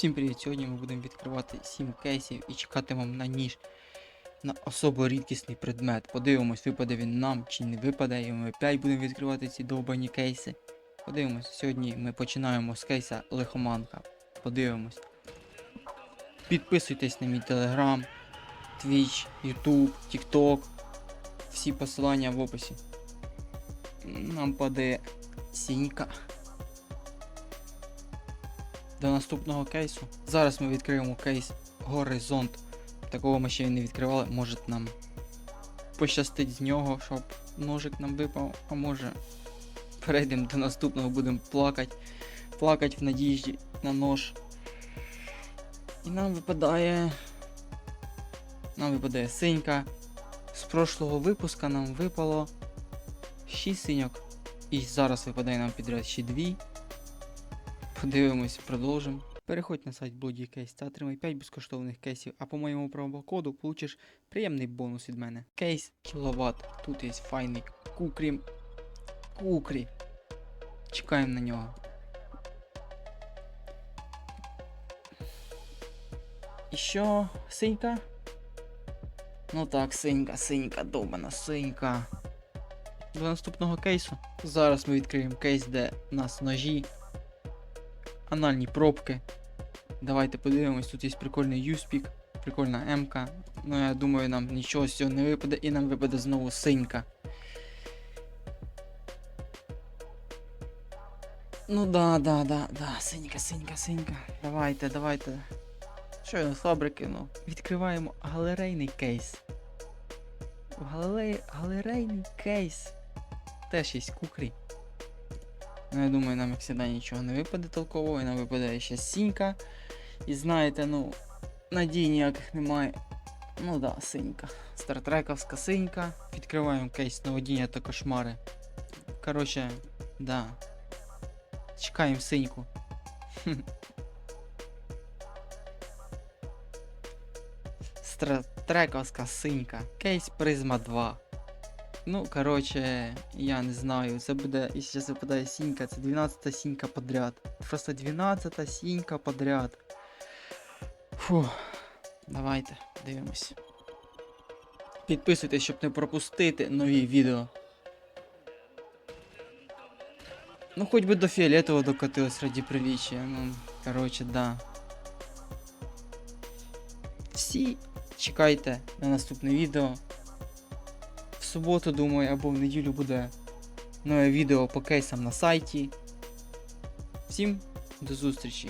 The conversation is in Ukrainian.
Всім привіт! Сьогодні ми будемо відкривати 7 кейсів і чекатимемо на ніж на особо рідкісний предмет. Подивимось, випаде він нам чи не випаде, і ми опять будемо відкривати ці довбані кейси. Подивимось, сьогодні ми починаємо з кейса лихоманка. Подивимось. Підписуйтесь на мій телеграм, Twitch, YouTube, TikTok. Всі посилання в описі. Нам паде сінька до наступного кейсу. Зараз ми відкриємо кейс Горизонт. Такого ми ще й не відкривали. Може нам пощастить з нього, щоб ножик нам випав, а може перейдемо до наступного, будемо плакати. Плакати в надіжді на нож. І нам випадає. Нам випадає синька. З прошлого випуска нам випало 6 синьок. І зараз випадає нам підряд ще 2. Подивимось, продовжимо. Переходь на сайт Bloody та отримай 5 безкоштовних кейсів, а по моєму промокоду получиш приємний бонус від мене. Кейс кіловат. Тут є файний кукрі. Кукрі. Чекаємо на нього. І що, синька? Ну так, синька, синька, добана, синька. До наступного кейсу. Зараз ми відкриємо кейс, де у нас ножі анальні пробки. Давайте подивимось, тут є прикольний юспік, прикольна М-ка. Ну я думаю, нам нічого з цього не випаде і нам випаде знову синька. Ну да, да, да, да, синька, синька, синька. Давайте, давайте. Щойно з фабрики, ну. Відкриваємо галерейний кейс. Галерей... Галерейний кейс. Теж є кукрі. Ну, я думаю, нам як завжди нічого не випаде толкового, і нам випадає ще сінька. І знаєте, ну, надій ніяких немає. Ну да, синька. Стартрековська синька. Відкриваємо кейс наводіння та кошмари. Коротше, да. Чекаємо синьку. Стратрековська синька. Кейс Призма 2. Ну, короче, я не знаю. Це буде, і зараз випадає сінька, це 12-та сінька подряд. Просто 12-та сінька подряд. Фу. Давайте, дивимось. Підписуйтесь, щоб не пропустити нові відео. Ну, хоч би до фіолетового докотилось раді приліччя. Ну, короче, да. Всі чекайте на наступне відео. Суботу, думаю, або в неділю буде нове відео по кейсам на сайті. Всім до зустрічі!